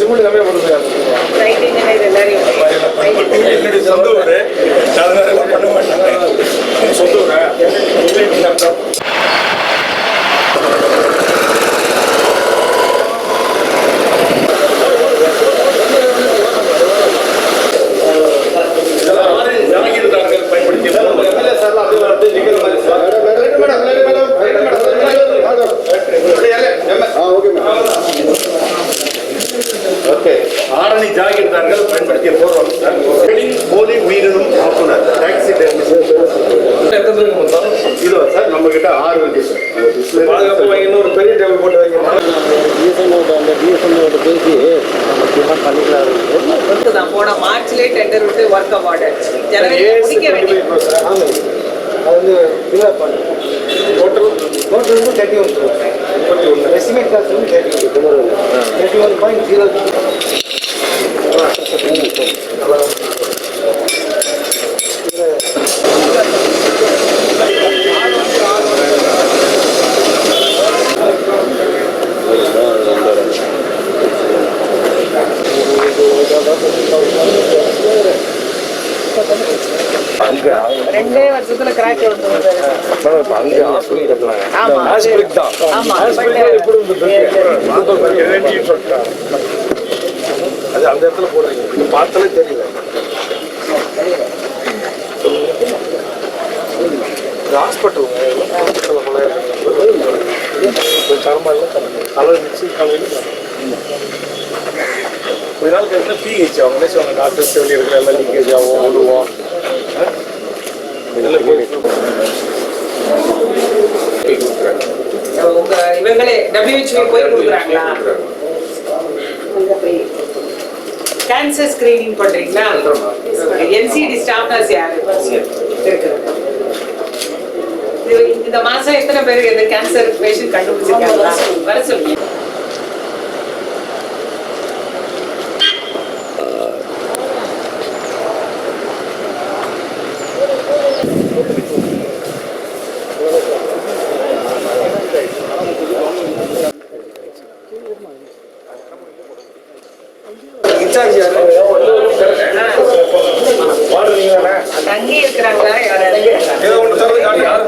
Cement ಕಮ್ಮಿ ಬರುತ್ತೆ என்னுடைய சொந்த ஊர். அதனால பண்ண மாட்டாங்க சொந்த ஊரா? காலனி ஜாகிர்தார்கள் பயன்படுத்திய போர்வம் போலி உயிரினும் காப்புணர் டாக்ஸி இது சார் நம்ம கிட்ட ஆறு இருக்கு சார். பாதுகாப்பு வாங்கணும் ஒரு பெரிய டேபிள் போட்டு வைக்கணும் பிஎஸ்என்ஓட அந்த பிஎஸ்என்ஓட பேசி பண்ணிக்கலாம். தான்? போன மார்ச்லேயே டெண்டர் விட்டு ஒர்க் அவார்டு ஜனவரி அது வந்து ஃபில்அப் பண்ணு. Total total one twenty one estimate cost thirty one thirty one point zero ரெண்டே வருஷத்துல கிராக் வந்து ஆமா. ஆமா. அது அந்த இடத்துல போடுறீங்க. பார்த்தாலே தெரியல. ஹாஸ்பிட்டல் தரமா இல்லை. கலர் மிக்சி கலவையில் ஒரு நாள் கழிச்சு பிஹெச் அவங்க என்ன சொல்லுவாங்க டாக்டர் சொல்லி இருக்கிற எல்லாம் லீக்கேஜ் ஆகும் போயிட்டு உங்க இவங்களே WHO போய் கொடுக்குறாங்களா? கேன்சர் ஸ்கிரீனிங் பண்றீங்களா? என்சிடி ஸ்டாஃப் நர்ஸ் யாரு? இந்த மாசம் எத்தனை பேர் இந்த கேன்சர் பேஷண்ட் கண்டுபிடிச்சிருக்காங்களா? வர சொல்லுங்க.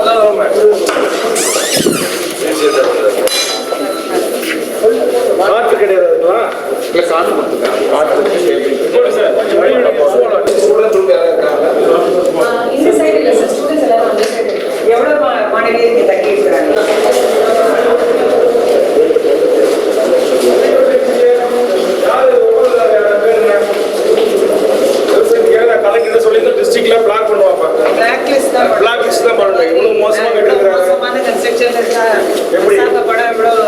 தான் வருமே காற்று கிடையாதுங்களா இல்லை காற்று இந்த சைடு இல்ல சார் ஸ்டூடெண்ட்ஸ் எல்லாரும் அந்த சைடு எவ்வளவு மா- மாணவியருக்கு தங்கி இருக்கிறாங்க? இவ்வளவு மோசமா எவ்வளவு கட்டுக்கிறாங்க மோசமான கன்ஸ்ட்ரக்ஷன் இருக்கா? எப்படி? படம் எவ்வளவு?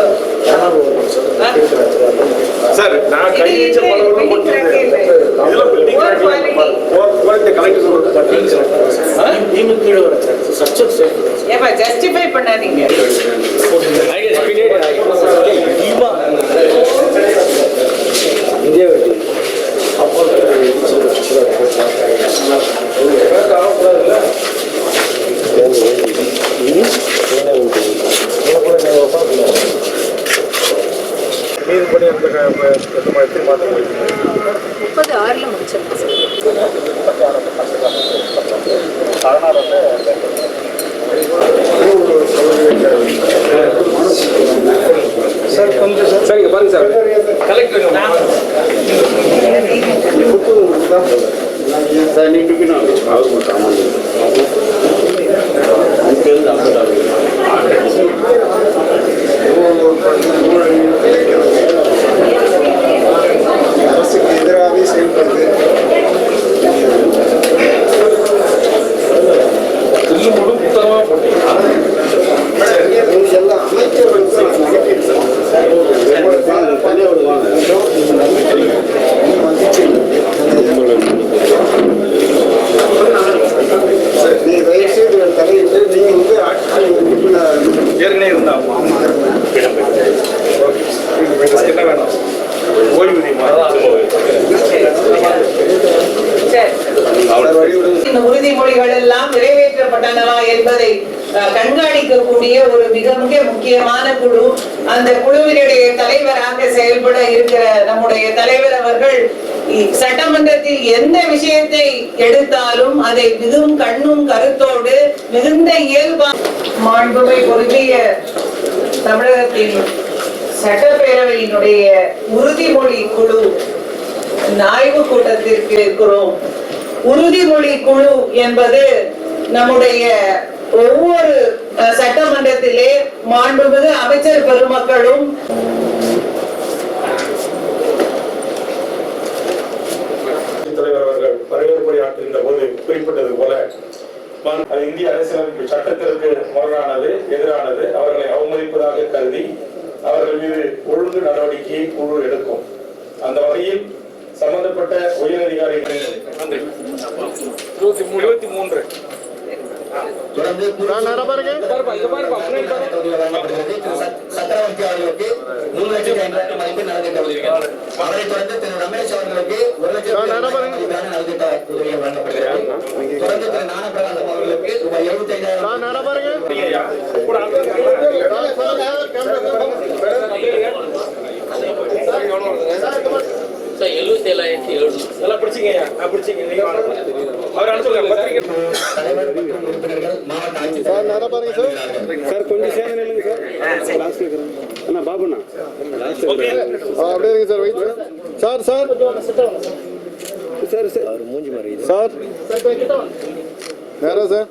சார் நான் கை வச்ச இல்லை, படம் crack இல்லை. இதுல பில்டிங் Poor quality. கலெக்டர் சொல்றது ஏப்பா ஜஸ்டிஃபை பண்ணாதீங்க. முப்பது ஆறில் முடிச்சிருக்கேன் சார் சார் கொஞ்சம் சார். சரிங்க பாருங்க சார். கலெக்டர் சார் நீ பிக்கணும் வேணும் ஓய்வூதியம் இந்த உறுதிமொழிகள் எல்லாம் நிறைவேற்றப்பட்டனவா என்பதை கண்காணிக்கக்கூடிய ஒரு மிக மிக முக்கியமான குழு. அந்த குழுவினுடைய தலைவராக செயல்பட இருக்கிற நம்முடைய தலைவர் அவர்கள் சட்டமன்றத்தில் எந்த விஷயத்தை எடுத்தாலும் அதை மிகவும் கண்ணும் கருத்தோடு மிகுந்த இயல்பா மாண்புமை பொருந்திய தமிழகத்தின் சட்டப்பேரவையினுடைய உறுதிமொழி குழு ஆய்வு கூட்டத்திற்கு இருக்கிறோம். உறுதிமொழி குழு என்பது நம்முடைய ஒவ்வொரு சட்டமன்றத்திலே மாண்புமிகு அமைச்சர் பெருமக்களும் தலைவர் அவர்கள் வரவேற்புரை ஆற்றுகின்ற போது குறிப்பிட்டது போல அது இந்திய அரசியலமைப்பு சட்டத்திற்கு முரணானது எதிரானது அவர்களை அவமதிப்பதாக கருதி அவர்கள் மீது ஒழுங்கு நடவடிக்கையை குழு எடுக்கும். அந்த வகையில் சம்பந்தப்பட்ட உயரதிகாரிகள் நன்றி இருபத்தி மூன்று. சக்கரவர்த்தி அவர்களுக்கு மூணு லட்சத்தி ஐம்பதாயிரம் மதிப்பு நலத்திட்ட உதவிகள் அவரைத் தொடர்ந்து திரு ரமேஷ் அவர்களுக்கு ஒரு லட்சத்தி ஐம்பதாயிரம் மதிப்பான நலத்திட்ட உதவிகள் வழங்கப்படுகிறது. தொடர்ந்து திரு ஞானப்பிரகாசம் அவர்களுக்கு ரூபாய் எழுபத்தி ஐந்தாயிரம் சார் எழுபத்தி ஏழாயிரத்தி எழுநூறு நல்லா பிடிச்சிங்க ஐயா. ஆ, பிடிச்சிங்க. நீங்க வாங்க. அவர் அனுப்புங்க பத்திரிக்கை சார் மற்றும் உறுப்பினர்கள் சார் சார் கொஞ்சம் சேர்ந்து நில்லுங்க சார் லாஸ்ட் இருக்கிறேன் அண்ணா பாபுண்ணா அப்படியே இருங்க sir wait sir sir sir sir sir நேரா சார்